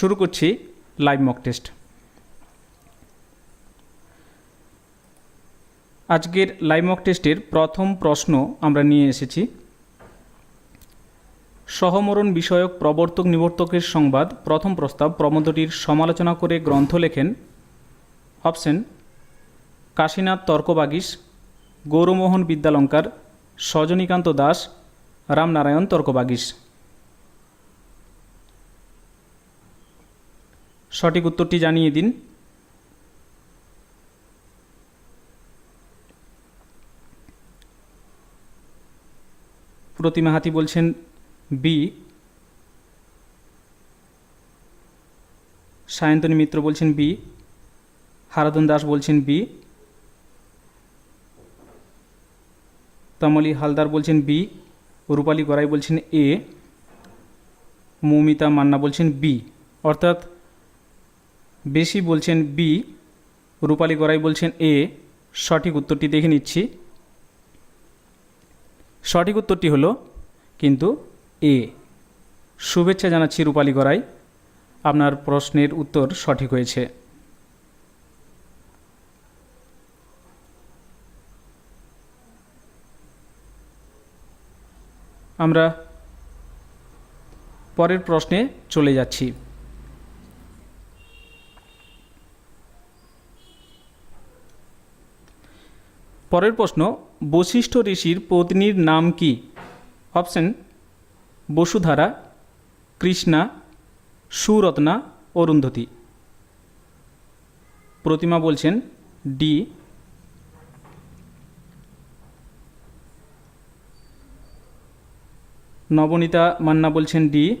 শুরু করছি live mock test আজকের লাইভ মক টেস্টের প্রথম প্রশ্ন আমরা নিয়ে এসেছি। সহমরণ বিষয়ক প্রবর্তক নিবর্তকের সংবাদ, প্রথম প্রস্তাব, প্রবন্ধটির সমালোচনা করে গ্রন্থ লেখেন অপশন কাশীনাথ তর্কবাগীশ, গৌরমোহন বিদ্যালঙ্কার, সজনীকান্ত দাস, রামনারায়ণ তর্কবাগীশ। সঠিক উত্তরটি জানিয়ে দিন। প্রতিমা হাতি বলছেন, বি, সায়ন্তনী মিত্র বলছেন, বি, হারাধন দাস বলছেন, বি, তমলি হালদার বলছেন, বি, রূপালী গড়াই বলছেন, এ, মৌমিতা মান্না বলছেন, বি। অর্থাৎ বেশি বলছেন বি রূপালী গড়াই বলছেন এ সঠিক উত্তরটি দেখে নিচ্ছি। সঠিক উত্তরটি হলো কিন্তু এ শুভেচ্ছা জানাচ্ছি রূপালী গড়াই, আপনার প্রশ্নের উত্তর সঠিক হয়েছে। আমরা পরের প্রশ্নে চলে যাচ্ছি। পরের প্রশ্ন, বশিষ্ঠ ঋষির পত্নীর নাম কি? অপশন, বসুধারা, কৃষ্ণা, সুরত্না, অরুন্ধতী। প্রতিমা বলছেন ডি। নবনীতা মান্না বলছেন ডি।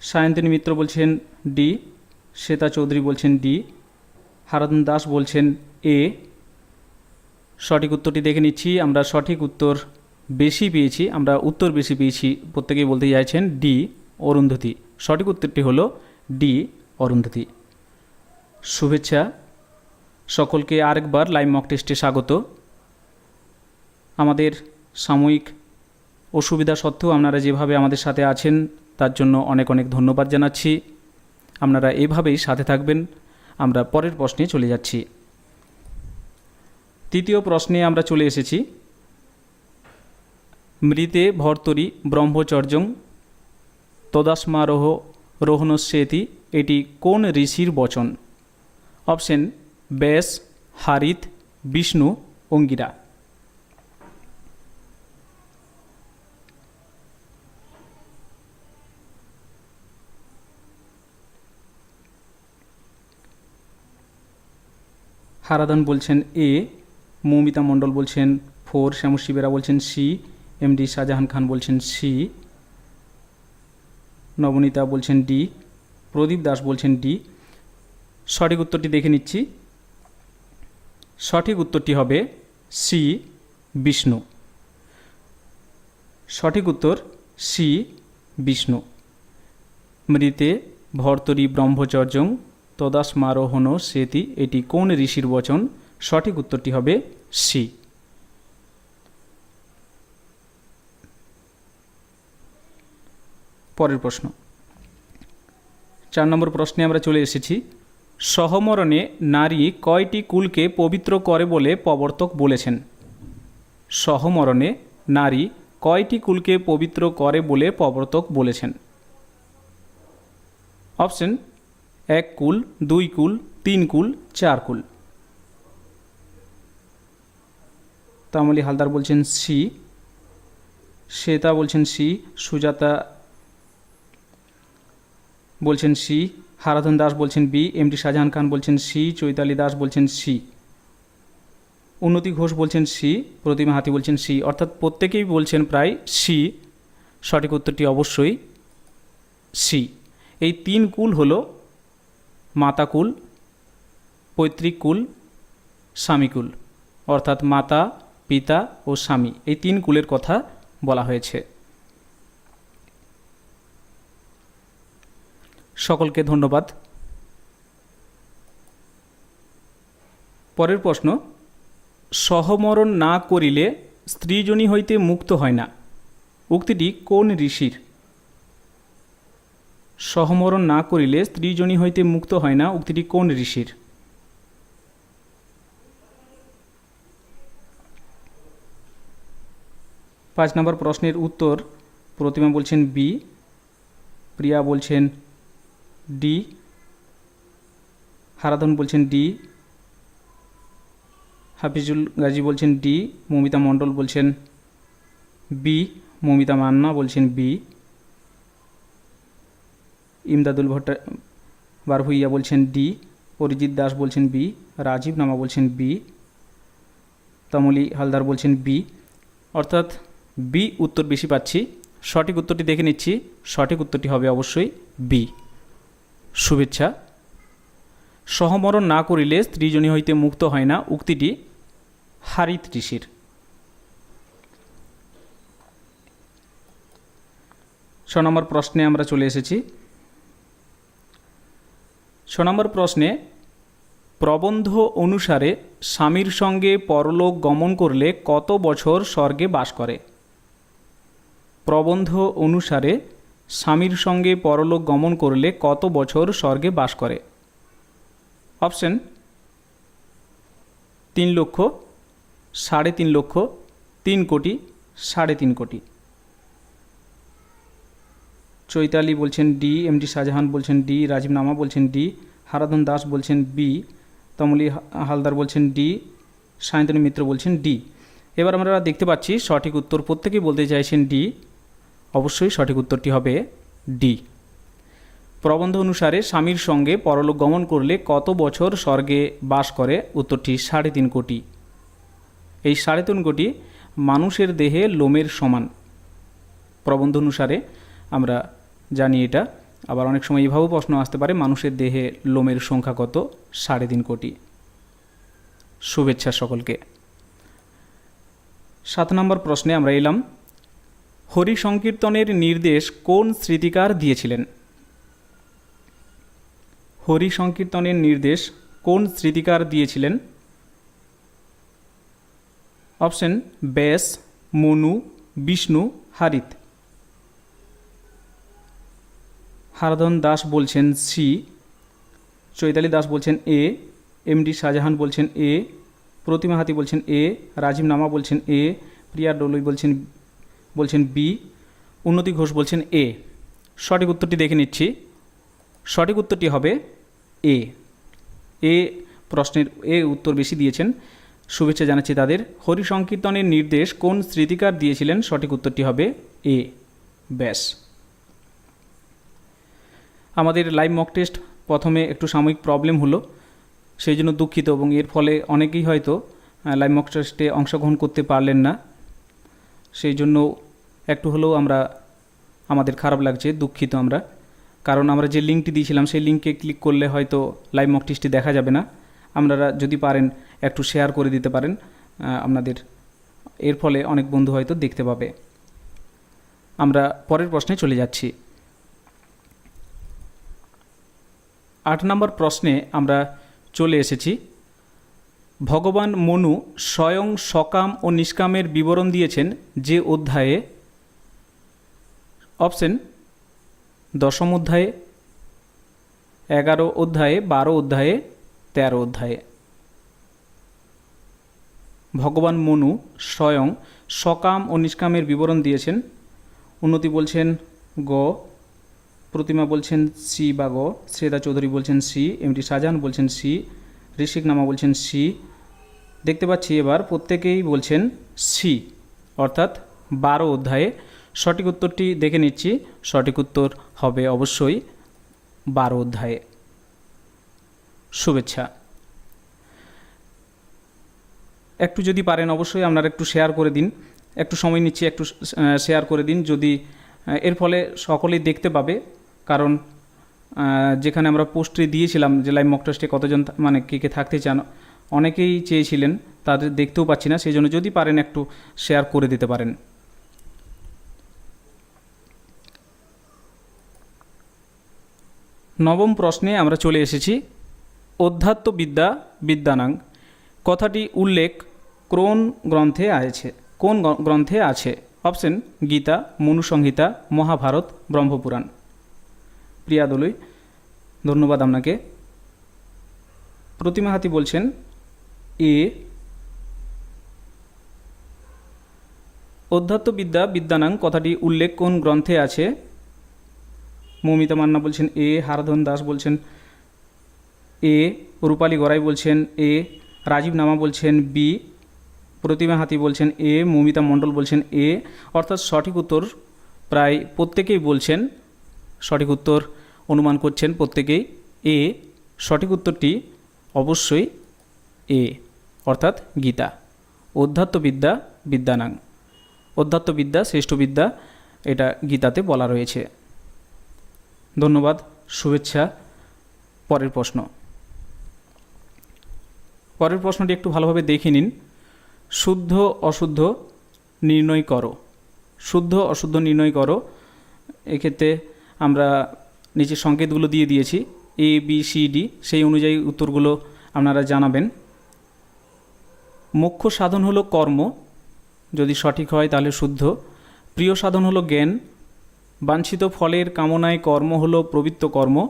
সায়ন্তনী মিত্র বলছেন ডি। শ্বেতা চৌধুরী বলছেন ডি। হারাধন দাস বলছেন এ। সঠিক উত্তরটি দেখে নিচ্ছি। আমরা সঠিক উত্তর বেশি পেয়েছি, আমরা উত্তর বেশি পেয়েছি প্রত্যেকেই বলতে চাইছেন ডি অরুন্ধতী। সঠিক উত্তরটি হলো ডি অরুন্ধতী। শুভেচ্ছা, সকলকে আরেকবার লাইভ মক টেস্টে স্বাগত। আমাদের সাময়িক অসুবিধা সত্ত্বেও আপনারা যেভাবে আমাদের সাথে আছেন, তার জন্য অনেক অনেক ধন্যবাদ জানাচ্ছি। আপনারা এভাবেই সাথে থাকবেন। আমরা পরের প্রশ্নে চলে যাচ্ছি। তৃতীয় প্রশ্নে আমরা চলে এসেছি। মৃতে ভর্তরি ব্রহ্মচর্যং তদাস্মারোহ রোহণস্যেতি এটি কোন ঋষির বচন? অপশন, ব্যাস, হারিত, বিষ্ণু, অঙ্গিরা। হারাধন বলছেন, এ মৌমিতা মণ্ডল বলছেন ফোর শ্যামশী বেরা বলছেন সি এমডি শাহজাহান খান বলছেন সি, নবনীতা বলছেন ডি, প্রদীপ দাস বলছেন ডি। সঠিক উত্তরটি দেখে নিচ্ছি। সঠিক উত্তরটি হবে সি, বিষ্ণু। সঠিক উত্তর সি, বিষ্ণু। মৃতে ভর্তরি ব্রহ্মচর্যং তদাস্মারোহণ সেতি, এটি কোন ঋষির বচন? সঠিক উত্তরটি হবে সি। পরের প্রশ্ন। চার নম্বর প্রশ্নে আমরা চলে এসেছি। সহমরণে নারী কয়টি কুলকে পবিত্র করে বলে প্রবর্তক বলেছেন? সহমরণে নারী কয়টি কুলকে পবিত্র করে বলে প্রবর্তক বলেছেন? অপশন, এক কুল, দুই কুল, তিন কুল, চার কুল। তামলি হালদার বলছেন সি, শ্বেতা বলছেন সি, সুজাতা বলছেন সি, হারাধন দাস বলছেন B M MD Shahjahan Khan বলছেন সি, চৈতালি দাস বলছেন সি। উন্নতি ঘোষ বলছেন সি, প্রতিমা হাতি বলছেন সি, অর্থাৎ প্রত্যেকেই বলছেন প্রায় সি। সঠিক উত্তরটি অবশ্যই সি। এই তিন কুল হলো মাতাকুল পৈতৃক কুল স্বামীকুল অর্থাৎ মাতা পিতা ও স্বামী, এই তিন কুলের কথা বলা হয়েছে। সকলকে ধন্যবাদ। পরের প্রশ্ন, সহমরণ না করিলে স্ত্রীজনী হইতে মুক্ত হয় না। উক্তিটি কোন ঋষির? সহমরণ না করিলে স্ত্রীজনী হইতে মুক্ত হয় না, উক্তিটি কোন ঋষির? পাঁচ নম্বর প্রশ্নের উত্তর প্রতিমা বলছেন বি প্রিয়া বলছেন ডি হারাধন বলছেন ডি হাফিজুল গাজী বলছেন ডি মমিতা মণ্ডল বলছেন বি মমিতা মান্না বলছেন বি ইমদাদুল ভট্টা বারভুইয়া বলছেন ডি অরিজিৎ দাস বলছেন বি রাজীব নামা বলছেন বি তমলি হালদার বলছেন বি অর্থাৎ বি উত্তর বেশি পাচ্ছি। সঠিক উত্তরটি দেখে নিচ্ছি। সঠিক উত্তরটি হবে অবশ্যই বি। শুভেচ্ছা। সহমরণ না করিলে স্ত্রীজনী হইতে মুক্ত হয় না। উক্তিটি হারিত ঋষির। ছ নম্বর প্রশ্নে আমরা চলে এসেছি। ছ নম্বর প্রশ্নে, প্রবন্ধ অনুসারে স্বামীর সঙ্গে পরলোক গমন করলে কত বছর স্বর্গে বাস করে? প্রবন্ধ অনুসারে স্বামীর সঙ্গে পরলোক গমন করলে কত বছর স্বর্গে বাস করে? অপশন, তিন লক্ষ, সাড়ে তিন লক্ষ, তিন কোটি, সাড়ে তিন কোটি। চৈতালি বলছেন ডি এম ডি শাহজাহান বলছেন ডি, রাজীব নামা বলছেন ডি, হারাধন দাস বলছেন বি, তমলি হালদার বলছেন ডি, সায়ন্তনী মিত্র বলছেন ডি। এবার আমরা দেখতে পাচ্ছি সঠিক উত্তর প্রত্যেকেই বলতে চাইছেন ডি। অবশ্যই সঠিক উত্তরটি হবে ডি। প্রবন্ধ অনুসারে স্বামীর সঙ্গে পরলোক গমন করলে কত বছর স্বর্গে বাস করে? উত্তরটি সাড়ে তিন কোটি। এই সাড়ে তিন কোটি মানুষের দেহে লোমের সমান। প্রবন্ধ অনুসারে আমরা জানি এটা। আবার অনেক সময় এভাবেও প্রশ্ন আসতে পারে, মানুষের দেহে লোমের সংখ্যা কত? সাড়ে তিন কোটি। শুভেচ্ছা সকলকে। সাত নম্বর প্রশ্নে আমরা এলাম হরি সংকীর্তনের নির্দেশ কোন স্মৃতিকার দিয়েছিলেন? হরি সংকীর্তনের নির্দেশ কোন স্মৃতিকার দিয়েছিলেন? অপশন ব্যাস, মনু, বিষ্ণু, হারিত। হারাধন দাস বলছেন সি, চৈতালি দাস বলছেন এ, এমডি শাহজাহান বলছেন এ, প্রতিমা হাতি বলছেন এ, রাজীব নামা বলছেন এ, প্রিয়া ডলুই বলছেন বলছেন বি উন্নতি ঘোষ বলছেন এ সঠিক উত্তরটি দেখে নিচ্ছি। সঠিক উত্তরটি হবে এ এ প্রশ্নের এ উত্তর বেশি দিয়েছেন। শুভেচ্ছা জানাচ্ছি তাদের। হরি সংকীর্তনের নির্দেশ কোন স্মৃতিকার দিয়েছিলেন? সঠিক উত্তরটি হবে এ ব্যাস। আমাদের লাইভ মক টেস্ট প্রথমে একটু সাময়িক প্রবলেম হলো, সেই জন্য দুঃখিত এবং এর ফলে অনেকেই হয়তো লাইভ মক টেস্টে অংশগ্রহণ করতে পারলেন না। সেই জন্য একটু হলেও আমরা আমাদের খারাপ লাগছে, দুঃখিত আমরা। কারণ আমরা যে লিঙ্কটি দিয়েছিলাম, সেই লিঙ্কে ক্লিক করলে হয়তো লাইভ মক টেস্টটি দেখা যাবে না। আপনারা যদি পারেন, একটু শেয়ার করে দিতে পারেন। আপনাদের এর ফলে অনেক বন্ধু হয়তো দেখতে পাবে। আমরা পরের প্রশ্নে চলে যাচ্ছি। আট নম্বর প্রশ্নে আমরা চলে এসেছি। ভগবান মনু স্বয়ং সকাম ও নিষ্কামের বিবরণ দিয়েছেন যে অধ্যায়ে, অপশন, দশম অধ্যায়ে, এগারো অধ্যায়ে, বারো অধ্যায়ে, তেরো অধ্যায়ে। ভগবান মনু স্বয়ং সকাম ও নিষ্কামের বিবরণ দিয়েছেন। উন্নতি বলছেন গ, প্রতিমা বলছেন সি বা গ, শ্রেতা চৌধুরী বলছেন সি এমটি শাহজাহান বলছেন সি, ঋষিক নামা বলছেন সি দেখতে পাচ্ছি এবার প্রত্যেকেই বলছেন সি, অর্থাৎ বারো অধ্যায়ে সঠিক উত্তরটি দেখে নিচ্ছি। সঠিক উত্তর হবে অবশ্যই বারো অধ্যায়ে। শুভেচ্ছা। একটু যদি পারেন অবশ্যই আপনারা একটু শেয়ার করে দিন। একটু সময় নিচ্ছি, একটু শেয়ার করে দিন। যদি এর ফলে সকলেই দেখতে পাবে। কারণ যেখানে আমরা পোস্টে দিয়েছিলাম, যে লাইভ মক টেস্টে কতজন মানে কে কে থাকতে চান অনেকেই চেয়েছিলেন, তাদের দেখতেও পাচ্ছি না সেই জন্য যদি পারেন একটু শেয়ার করে দিতে পারেন। নবম প্রশ্নে আমরা চলে এসেছি অধ্যাত্মবিদ্যা বিদ্যানাং। কথাটি উল্লেখ কোন গ্রন্থে আছে? কোন গ্রন্থে আছে? অপশন, গীতা, মনুসংহিতা, মহাভারত, ব্রহ্মপুরাণ। প্রিয়া দলুই, ধন্যবাদ আপনাকে। প্রতিমা হাতি বলছেন এ অধ্যাত্মবিদ্যা বিদ্যানাং, কথাটি উল্লেখ কোন গ্রন্থে আছে? মৌমিতা মান্না বলছেন এ, হারাধন দাস বলছেন এ, রূপালী গড়াই বলছেন এ, রাজীব নামা বলছেন বি, প্রতিমা হাতি বলছেন এ, মৌমিতা মণ্ডল বলছেন এ। অর্থাৎ সঠিক উত্তর প্রায় প্রত্যেকেই বলছেন, সঠিক উত্তর অনুমান করছেন প্রত্যেকেই। এ, সঠিক উত্তরটি অবশ্যই এ, অর্থাৎ গীতা। অধ্যাত্মবিদ্যা, বিদ্যানাং। অধ্যাত্মবিদ্যা শ্রেষ্ঠ বিদ্যা এটা গীতাতে বলা রয়েছে। ধন্যবাদ, শুভেচ্ছা, পরের প্রশ্ন। পরের প্রশ্নটি একটু ভালোভাবে দেখে নিন। শুদ্ধ, অশুদ্ধ, নির্ণয় করো। শুদ্ধ, অশুদ্ধ, নির্ণয় করো। এক্ষেত্রে আমরা নিচে সংকেতগুলো দিয়ে দিয়েছি। এ বি সি ডি সেই অনুযায়ী উত্তরগুলো আপনারা জানাবেন। মুখ্য সাধন হলো কর্ম, যদি সঠিক হয় তাহলে শুদ্ধ। প্রিয় সাধন হলো জ্ঞান, বাঞ্ছিত ফলের কামনায় কর্ম হলো প্রবৃত্ত কর্ম,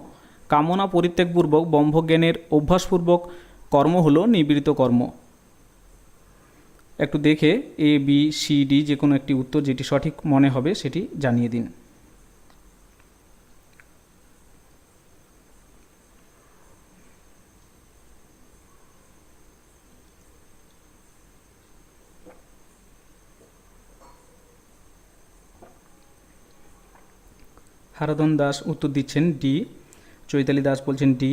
কামনা পরিত্যাগপূর্বক, ব্রহ্মজ্ঞানের অভ্যাসপূর্বক কর্ম হলো নিবৃত্ত কর্ম। একটু দেখে এ বি সি ডি যে কোনো একটি উত্তর যেটি সঠিক মনে হবে সেটি জানিয়ে দিন। হারাধন দাস উত্তর দিচ্ছেন ডি, চৈতালি দাস বলছেন ডি,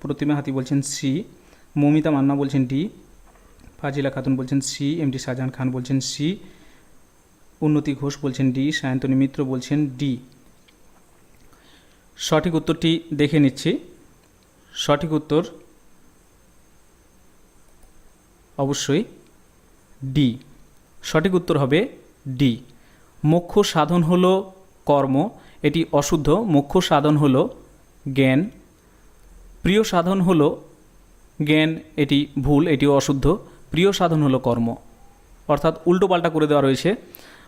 প্রতিমা হাতি বলছেন সি, মৌমিতা মান্না বলছেন ডি, ফাজিলা খাতুন বলছেন সি, এমডি শাহজাহান খান বলছেন সি, উন্নতি ঘোষ বলছেন ডি, সায়ন্তনী মিত্র বলছেন ডি। সঠিক উত্তরটি দেখে নিচ্ছি। সঠিক উত্তর অবশ্যই ডি। সঠিক উত্তর হবে ডি। মুখ্য সাধন হলো কর্ম, এটি অশুদ্ধ, মুখ্য সাধন হলো জ্ঞান। প্রিয় সাধন হলো জ্ঞান, এটি ভুল, এটিও অশুদ্ধ। প্রিয় সাধন হলো কর্ম। অর্থাৎ উল্টোপাল্টা করে দেওয়া রয়েছে।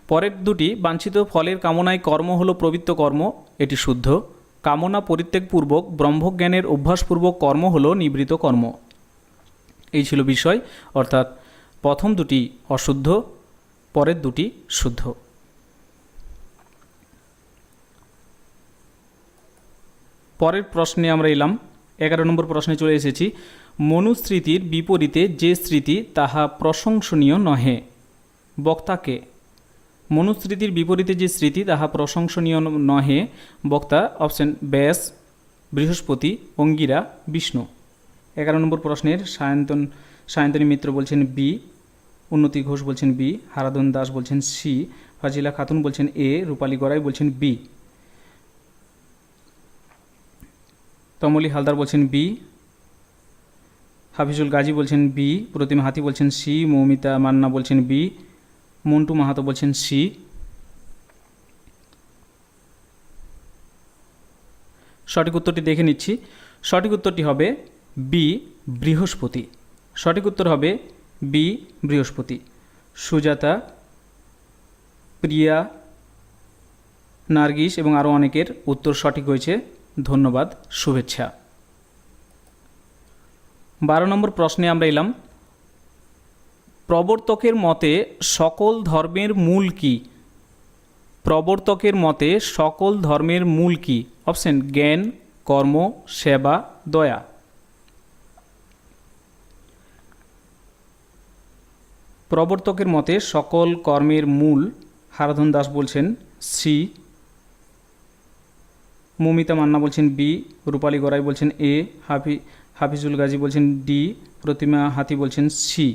পরের দুটি, বাঞ্ছিত ফলের কামনায় কর্ম হলো প্রবৃত্ত কর্ম, এটি শুদ্ধ। কামনা পরিত্যাগপূর্বক, ব্রহ্মজ্ঞানের অভ্যাসপূর্বক কর্ম হলো নিবৃত কর্ম। এই ছিল বিষয়। অর্থাৎ প্রথম দুটি অশুদ্ধ, পরের দুটি শুদ্ধ। পরের প্রশ্নে আমরা এলাম। এগারো নম্বর প্রশ্নে চলে এসেছি। মনুস্মৃতির বিপরীতে যে স্মৃতি তাহা প্রশংসনীয় নহে। বক্তাকে মনুস্মৃতির বিপরীতে যে স্মৃতি তাহা প্রশংসনীয় নহে। বক্তা অপশন ব্যাস, বৃহস্পতি, অঙ্গিরা, বিষ্ণু। এগারো নম্বর প্রশ্নের সায়ন্তন, সায়ন্তনী মিত্র বলছেন বি, উন্নতি ঘোষ বলছেন বি হারাদন দাস বলছেন সি, ফাজিলা খাতুন বলছেন এ, রূপালী গড়াই বলছেন বি। তমলি হালদার বলছেন বি, হাফিজুল গাজী বলছেন বি প্রতিমা হাতি বলছেন সি, মৌমিতা মান্না বলছেন বি, মন্টু মাহাতো বলছেন সি। সঠিক উত্তরটি দেখে নিচ্ছি। সঠিক উত্তরটি হবে বি, বৃহস্পতি। সঠিক উত্তর হবে বি, বৃহস্পতি। সুজাতা, প্রিয়া, নার্গিস এবং আরও অনেকের উত্তর সঠিক হয়েছে। ধন্যবাদ, শুভেচ্ছা। বারো নম্বর প্রশ্নে আমরা এলাম, প্রবর্তকের মতে সকল ধর্মের মূল কি? প্রবর্তকের মতে সকল ধর্মের মূল কি? অপশন, জ্ঞান, কর্ম, সেবা, দয়া। প্রবর্তকের মতে সকল কর্মের মূল, হারাধন দাস বলছেন সি মমিতা মান্না বলছেন বি, রূপালী গড়াই বলছেন এ, হাফি, হাফিজুল গাজী বলছেন ডি, প্রতিমা হাতি বলছেন সি।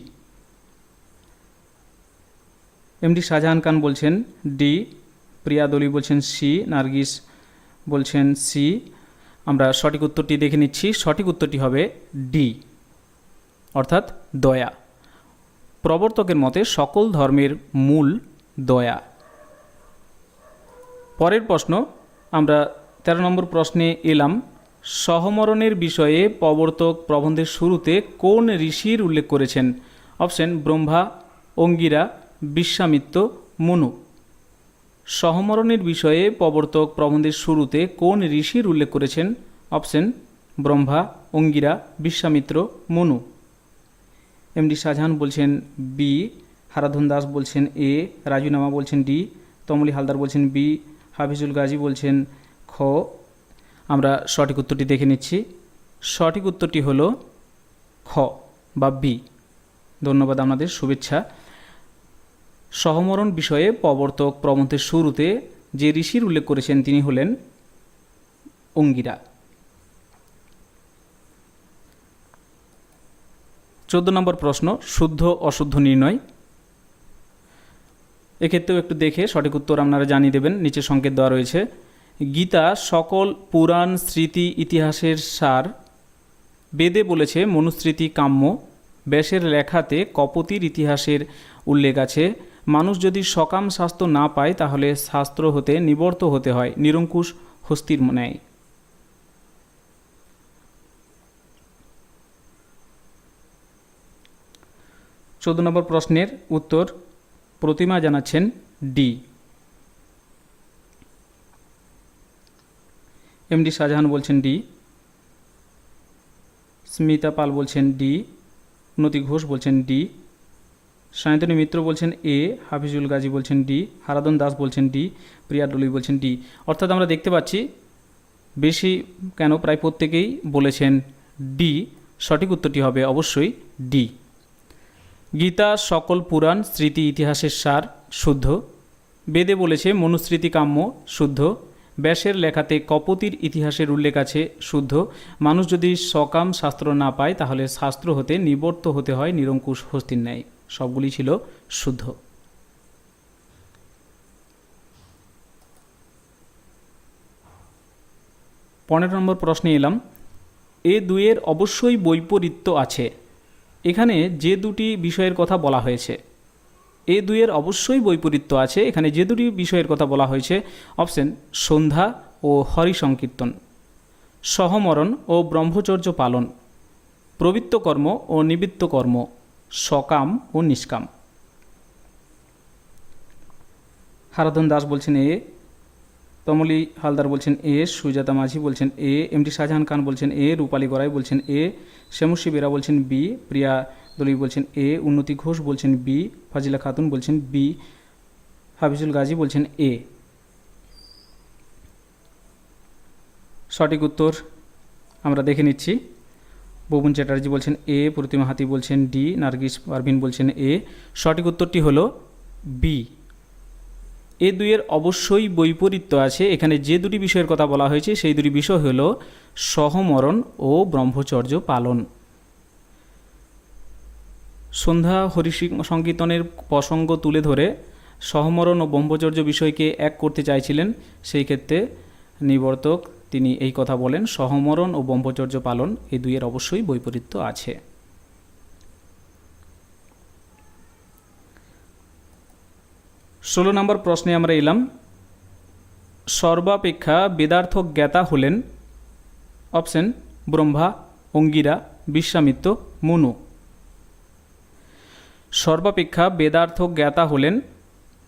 এমডি শাহজাহান খান বলছেন ডি, প্রিয়া দলি বলছেন সি, নার্গিস বলছেন সি। আমরা সঠিক উত্তরটি দেখে নিচ্ছি। সঠিক উত্তরটি হবে ডি, অর্থাৎ দয়া। প্রবর্তকের মতে সকল ধর্মের মূল দয়া। পরের প্রশ্ন, আমরা তেরো নম্বর প্রশ্নে এলাম, সহমরণের বিষয়ে প্রবর্তক প্রবন্ধের শুরুতে কোন ঋষির উল্লেখ করেছেন? অপশন, ব্রহ্মা, অঙ্গিরা, বিশ্বামিত্র, মনু। সহমরণের বিষয়ে প্রবর্তক প্রবন্ধের শুরুতে কোন ঋষির উল্লেখ করেছেন? অপশন, ব্রহ্মা, অঙ্গিরা, বিশ্বামিত্র, মনু। এমডি শাহজাহান বলছেন বি, হারাধন দাস বলছেন এ রাজুনামা বলছেন ডি, তমলি হালদার বলছেন বি, হাফিজুল গাজী বলছেন খ, আমরা সঠিক উত্তরটি দেখে নিচ্ছি। সঠিক উত্তরটি হলো খ বা বি। ধন্যবাদ আপনাদের, শুভেচ্ছা। সহমরণ বিষয়ে প্রবর্তক প্রবন্ধের শুরুতে যে ঋষির উল্লেখ করেছেন তিনি হলেন অঙ্গিরা। চোদ্দ নম্বর প্রশ্ন, শুদ্ধ, অশুদ্ধ, নির্ণয়। এক্ষেত্রেও একটু দেখে সঠিক উত্তর আপনারা জানিয়ে দেবেন, নিচে সংকেত দেওয়া রয়েছে। গীতা সকল পুরাণ, স্মৃতি, ইতিহাসের সার। বেদে বলেছে, মনুস্মৃতি কাম্য। ব্যাসের লেখাতে কপতির ইতিহাসের উল্লেখ আছে। মানুষ যদি সকাম শাস্ত্র না পায়, তাহলে শাস্ত্র হতে নিবর্ত হতে হয়, নিরঙ্কুশ হস্তির ন্যায়। চোদ্দ নম্বর প্রশ্নের উত্তর প্রতিমা জানাচ্ছেন ডি। এমডি শাহজাহান বলছেন ডি স্মিতা পাল বলছেন ডি উন্নতি ঘোষ বলছেন ডি সায়ন্তনী মিত্র বলছেন এ হাফিজুল গাজী বলছেন ডি হারাদন দাস বলছেন ডি প্রিয়া ডলি বলছেন ডি অর্থাৎ আমরা দেখতে পাচ্ছি বেশি কেন প্রায় প্রত্যেকেই বলেছেন ডি সঠিক উত্তরটি হবে অবশ্যই ডি গীতা সকল পুরাণ, স্মৃতি ইতিহাসের সার, শুদ্ধ। বেদে বলেছে, মনুস্মৃতি কাম্য, শুদ্ধ। ব্যাসের লেখাতে কপতির ইতিহাসের উল্লেখ আছে, শুদ্ধ। মানুষ যদি সকাম শাস্ত্র না পায়, তাহলে শাস্ত্র হতে নিবর্ত হতে হয় নিরঙ্কুশ হস্তির ন্যায়। সবগুলি ছিল শুদ্ধ। পনেরো নম্বর প্রশ্নে এলাম। এ দুয়ের অবশ্যই বৈপরীত্য আছে। এখানে যে দুটি বিষয়ের কথা বলা হয়েছে এ দুইয়ের অবশ্যই বৈপরীত্য আছে। এখানে যে দুটি বিষয়ের কথা বলা হয়েছে, অপশন সন্ধ্যা ও হরি সংকীর্তন সহমরণ ও ব্রহ্মচর্য পালন প্রবৃত্ত কর্ম ও নিবৃত্ত কর্ম সকাম ও নিষ্কাম। হারাধন দাস বলছেন এ, তমলি হালদার বলছেন এ, সুজাতা মাঝি বলছেন এ এমডি শাহজাহান খান বলছেন এ, রূপালী গড়াই বলছেন এ শ্যামসী বেরা বলছেন বি, প্রিয়া দলি বলছেন এ, উন্নতি ঘোষ বলছেন বি, ফাজিলা খাতুন বলছেন বি, হাফিজুল গাজী বলছেন এ। সঠিক উত্তর আমরা দেখে নিচ্ছি। ববুন চ্যাটার্জি বলছেন এ, প্রতিমা হাতি বলছেন ডি, নার্গিস পারভিন বলছেন এ। সঠিক উত্তরটি হলো বি। এ দুইয়ের অবশ্যই বৈপরীত্য আছে। এখানে যে দুটি বিষয়ের কথা বলা হয়েছে, সেই দুটি বিষয় হল সহমরণ ও ব্রহ্মচর্য পালন। সন্ধ্যা হরি সংকীর্তনের প্রসঙ্গ তুলে ধরে সহমরণ ও ব্রহ্মচর্য বিষয়কে এক করতে চাইছিলেন, সেই ক্ষেত্রে নিবর্তক তিনি এই কথা বলেন, সহমরণ ও ব্রহ্মচর্য পালন এই দুইয়ের অবশ্যই বৈপরীত্য আছে। ষোলো নম্বর প্রশ্নে আমরা এলাম, সর্বাপেক্ষা বেদার্থ জ্ঞাতা হলেন, অপশন, ব্রহ্মা, অঙ্গিরা, বিশ্বামিত্র, মনু। সর্বাপেক্ষা বেদার্থ জ্ঞাতা হলেন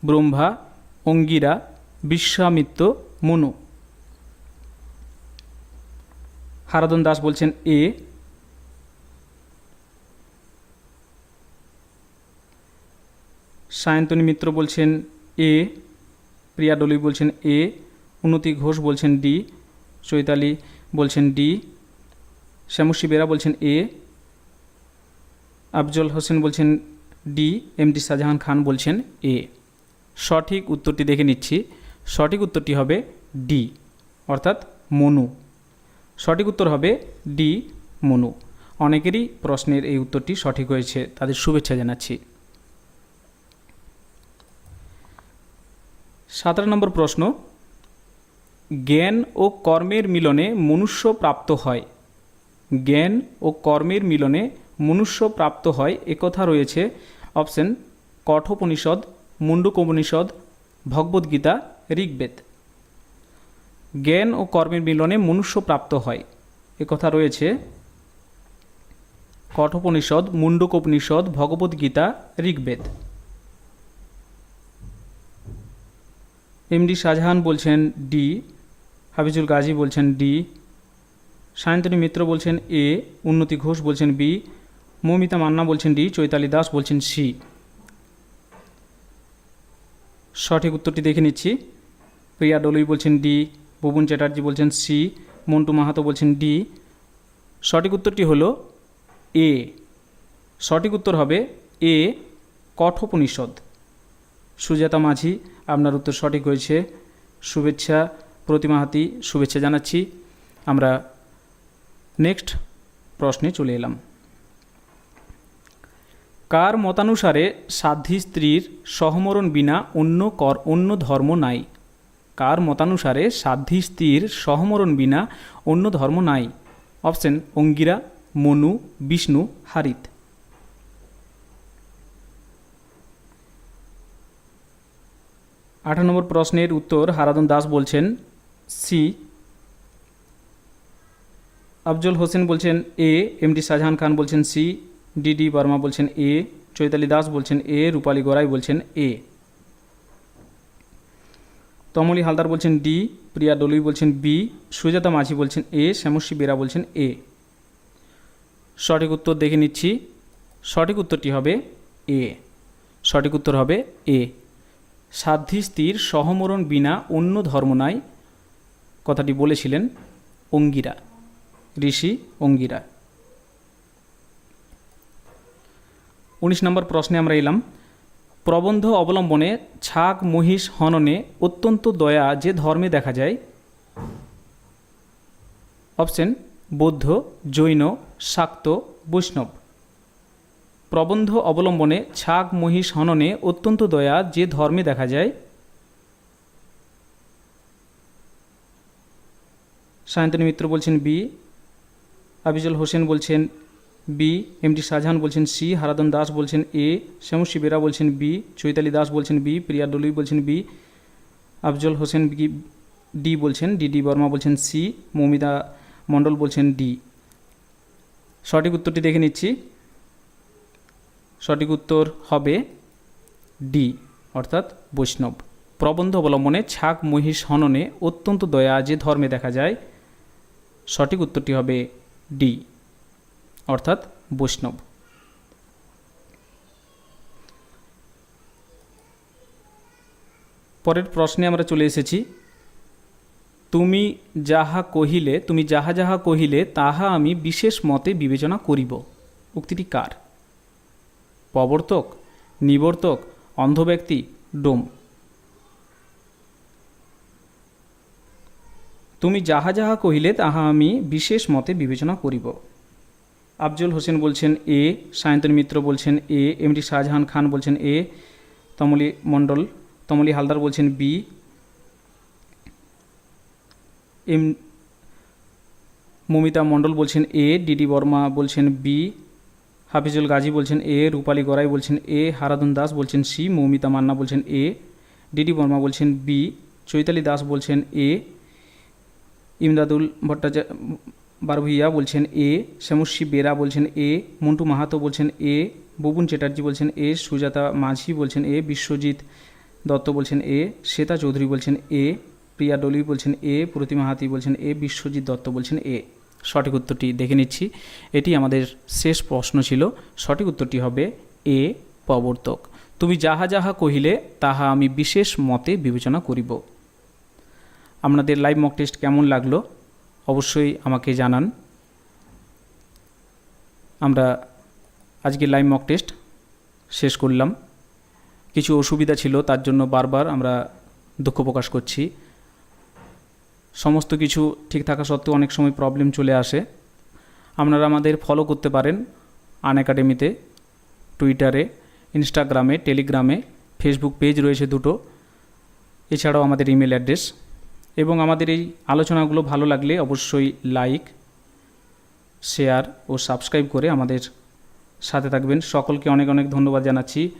ব্রহ্মা, অঙ্গিরা, বিশ্বামিত্র, মনু। হারাদন দাস বলছেন, এ সায়ন্তনী মিত্র বলছেন, এ প্রিয়া ডলি বলছেন, এ উন্নতি ঘোষ বলছেন, ডি চৈতালি বলছেন, ডি শ্যামসী বেরা বলছেন, এ আফজল হোসেন বলছেন D M MD Shahjahan Khan বলছেন এ। সঠিক উত্তরটি দেখে নিচ্ছি। সঠিক উত্তরটি হবে ডি, অর্থাৎ মনু। সঠিক উত্তর হবে ডি, মনু। অনেকেরই প্রশ্নের এই উত্তরটি সঠিক হয়েছে, তাদের শুভেচ্ছা জানাচ্ছি। সতেরো নম্বর প্রশ্ন, জ্ঞান ও কর্মের মিলনে মনুষ্য প্রাপ্ত হয়। জ্ঞান ও কর্মের মিলনে মনুষ্য প্রাপ্ত হয় একথা রয়েছে অপশন কঠোপনিষদ মুন্ডুকোপনিষদ ভগবদ্গীতা, ঋগ্বেদ। জ্ঞান ও কর্মের মিলনে মনুষ্য প্রাপ্ত হয় একথা রয়েছে কঠোপনিষদ মুন্ডকোপনিষদ ভগবদ্গীতা, ঋগ্বেদ। এমডি শাহজাহান বলছেন ডি, হাফিজুল গাজী বলছেন ডি, সায়ন্তনী মিত্র বলছেন এ, উন্নতি ঘোষ বলছেন বি মৌমিতা মান্না বলছেন ডি, চৈতালি দাস বলছেন সি। সঠিক উত্তরটি দেখে নিচ্ছি। প্রিয়া ডলুই বলছেন ডি, বুবন চ্যাটার্জি বলছেন সি, মন্টু মাহাতো বলছেন ডি। সঠিক উত্তরটি হলো এ। সঠিক উত্তর হবে এ, কঠোপনিষদ। সুজাতা মাঝি, আপনার উত্তর সঠিক হয়েছে। শুভেচ্ছা, প্রতিমা হাতি, শুভেচ্ছা জানাচ্ছি। আমরা নেক্সট প্রশ্নে চলে এলাম। কার মতানুসারে সাধ্বী স্ত্রীর সহমরণ বিনা অন্য কর, অন্য ধর্ম নাই? কার মতানুসারে সাধ্বী স্ত্রীর সহমরণ বিনা অন্য ধর্ম নাই? অপশন, অঙ্গিরা, মনু, বিষ্ণু, হারিত। আঠারো নম্বর প্রশ্নের উত্তর হারাদন দাস বলছেন, সি। আফজল হোসেন বলছেন, এ। এমডি শাহজাহান খান বলছেন, সি। ডিডি বর্মা বলছেন এ, চৈতালি দাস বলছেন এ, রূপালী গড়াই বলছেন এ। তমলি হালদার বলছেন ডি, প্রিয়া ডলুই বলছেন বি, সুজাতা মাঝি বলছেন এ, শ্যামশ্রী বেরা বলছেন এ। সঠিক উত্তর দেখে নিচ্ছি। সঠিক উত্তরটি হবে এ। সঠিক উত্তর হবে এ। সাধ্বী স্ত্রীর সহমরণ বিনা অন্য ধর্ম নাই, কথাটি বলেছিলেন অঙ্গিরা, ঋষি অঙ্গিরা। উনিশ নম্বর প্রশ্নে আমরা এলাম, প্রবন্ধ অবলম্বনে ছাগ মহিষ হননে অত্যন্ত দয়া যে ধর্মে দেখা যায়। অপশন, বৌদ্ধ, জৈন, শাক্ত, বৈষ্ণব। প্রবন্ধ অবলম্বনে ছাগ মহিষ হননে অত্যন্ত দয়া যে ধর্মে দেখা যায়। সায়ন্তনী মিত্র বলছেন বি, আবিজুল হোসেন বলছেন বি এমডি শাহজাহান বলছেন সি হারাদন দাস বলছেন এ শ্যামসী বেরা বলছেন বি চৈতালি দাস বলছেন বি প্রিয়া ডলুই বলছেন বি আফজল হোসেন ডি বলছেন ডি ডি বর্মা বলছেন সি মৌমিতা মণ্ডল বলছেন ডি সঠিক উত্তরটি দেখে নিচ্ছি। সঠিক উত্তর হবে ডি অর্থাৎ বৈষ্ণব। প্রবন্ধ অবলম্বনে ছাক মহিষ হননে অত্যন্ত দয়া যে ধর্মে দেখা যায়, সঠিক উত্তরটি হবে ডি অর্থাৎ বৈষ্ণব। পরের প্রশ্নে আমরা চলে এসেছি। তুমি যাহা কহিলে, তুমি যাহা যাহা কহিলে, তাহা আমি বিশেষ মতে বিবেচনা করিব। উক্তিটি কার? প্রবর্তক, নিবর্তক অন্ধ ব্যক্তি ডোম। তুমি যাহা যাহা কহিলে, তাহা আমি বিশেষ মতে বিবেচনা করিব। আফজল হোসেন বলছেন এ, সায়ন্তনী মিত্র বলছেন A M MD Shahjahan Khan বলছেন এ, তমলি মণ্ডল, তমলি হালদার বলছেন বি, এম, মমিতা মণ্ডল বলছেন এ, ডিডি বর্মা বলছেন বি, হাফিজুল গাজী বলছেন এ, রূপালী গড়াই বলছেন এ হারাধন দাস বলছেন সি, মৌমিতা মান্না বলছেন এ, ডিডি বর্মা বলছেন বি, চৈতালি দাস বলছেন এ, ইমদাদুল ভট্টাচার্য বারভুইয়া বলছেন এ, শ্যামশ্রী বেরা বলছেন এ, মন্টু মাহাতো বলছেন এ, বুবুন চ্যাটার্জি বলছেন এ, সুজাতা মাঝি বলছেন এ, বিশ্বজিৎ দত্ত বলছেন এ, শ্বেতা চৌধুরী বলছেন এ, প্রিয়া ডলি বলছেন এ, প্রতিমা হাতি বলছেন এ, বিশ্বজিৎ দত্ত বলছেন এ। সঠিক উত্তরটি দেখে নিচ্ছি। এটি আমাদের শেষ প্রশ্ন ছিল। সঠিক উত্তরটি হবে এ, প্রবর্তক। তুমি যাহা যাহা কহিলে, তাহা আমি বিশেষ মতে বিবেচনা করিব। আপনাদের লাইভ মক টেস্ট কেমন লাগল? অবশ্যই আমাকে জানান। আমরা আজকে লাইভ মক টেস্ট শেষ করলাম। কিছু অসুবিধা ছিল, তার জন্য বারবার আমরা দুঃখ প্রকাশ করছি। সমস্ত কিছু ঠিক থাকা সত্ত্বেও অনেক সময় প্রবলেম চলে আসে। আপনারা আমাদের ফলো করতে পারেন আন একাডেমিতে টুইটারে ইনস্টাগ্রামে টেলিগ্রামে ফেসবুক পেজ রয়েছে দুটো। এছাড়াও আমাদের ইমেল অ্যাড্রেস এবং আমাদের এই আলোচনাগুলো ভালো লাগলে অবশ্যই লাইক শেয়ার ও সাবস্ক্রাইব করে আমাদের সাথে থাকবেন। সকলকে অনেক অনেক ধন্যবাদ জানাচ্ছি।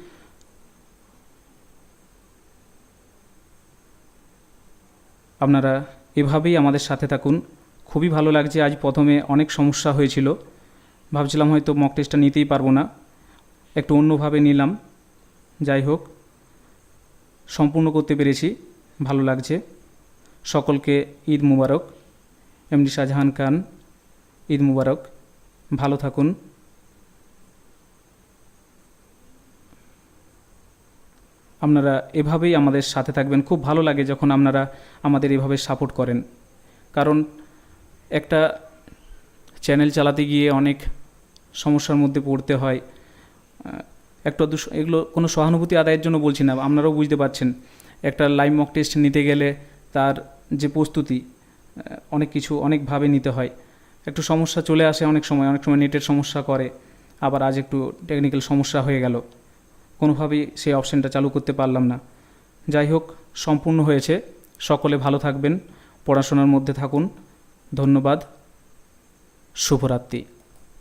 আপনারা এভাবেই আমাদের সাথে থাকুন। খুবই ভালো লাগছে, আজ প্রথমে অনেক সমস্যা হয়েছিল। ভাবছিলাম হয়তো মক টেস্টটা নিতেই পারব না। একটু অন্যভাবে নিলাম। যাই হোক, সম্পূর্ণ করতে পেরেছি। ভালো লাগছে। সকলকে ঈদ মুবারক। এমডি শাহজাহান খান, ঈদ মুবারক। ভালো থাকুন। আপনারা এভাবেই আমাদের সাথে থাকবেন। খুব ভালো লাগে যখন আপনারা আমাদের এভাবে সাপোর্ট করেন। কারণ একটা চ্যানেল চালাতে গিয়ে অনেক সমস্যার মধ্যে পড়তে হয়। একটা স- এগুলো কোনো সহানুভূতি আদায়ের জন্য বলছি না, আপনারাও বুঝতে পারছেন। একটা লাইভ মক টেস্ট নিতে গেলে তার যে প্রস্তুতি অনেক কিছু অনেকভাবে নিতে হয়। একটু সমস্যা চলে আসে অনেক সময় অনেক সময় নেটের সমস্যা করে, আবার আজ একটু টেকনিক্যাল সমস্যা হয়ে গেল। কোনোভাবেই সেই অপশানটা চালু করতে পারলাম না। যাই হোক, সম্পূর্ণ হয়েছে। সকলে ভালো থাকবেন, পড়াশোনার মধ্যে থাকুন। ধন্যবাদ। শুভরাত্রি।